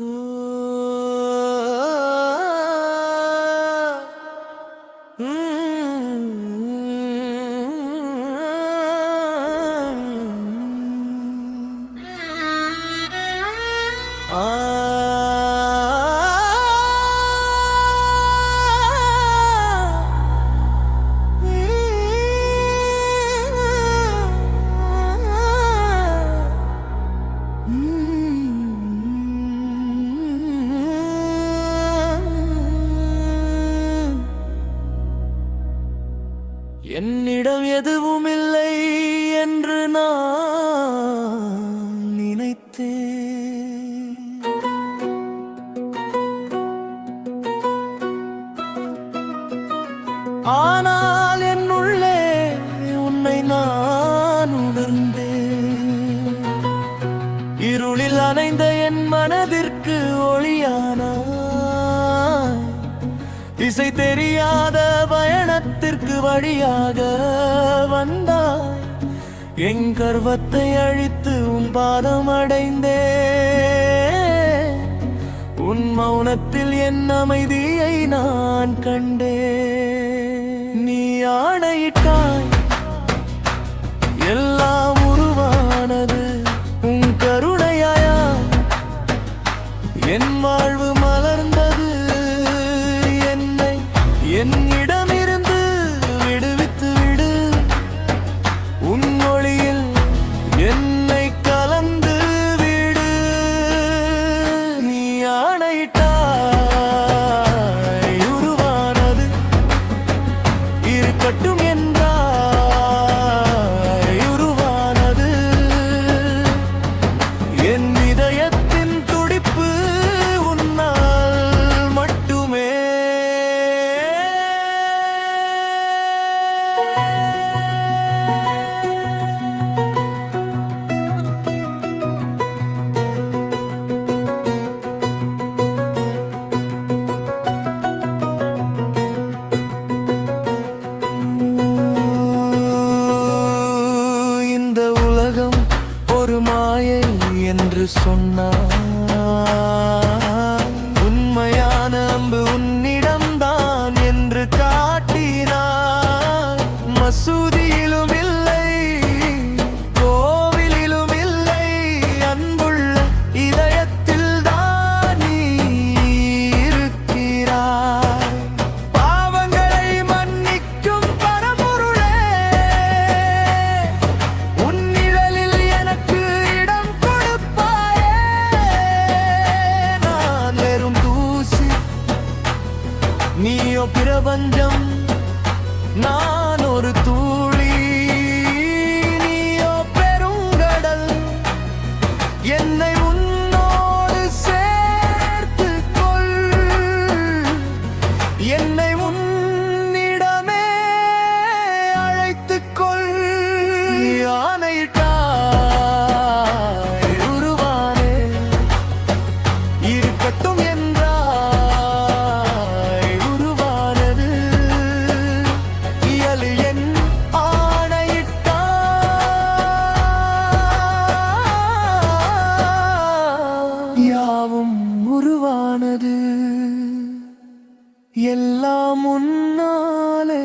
Ooh. என்னிடம் எதுவும் இல்லை என்று நான் நினைத்தேன். ஆனால் என்னுள்ளே உன்னை நான் உணர்ந்தேன். இருளில் அணைந்த என் மனதிற்கு ஒளியானான் திசை தெரியாத பயணத்திற்கு வழியாக வந்தாய். என் கர்வத்தை அழித்து உன் பாதம் அடைந்தே உன் மௌனத்தில் என் அமைதியை நான் கண்டே நீ ஆணையிட்டாய். எல்லாம் உருவானது உன் கருணையாயா என் வாழ்வு എന്നിട சொன்னான் உண்மையான அன்பு உன்னிடம்தான் என்று காட்டினான் மசூதி பிரபஞ்சம். நான் யாவும் உருவானது. எல்லாம் முன்னாலே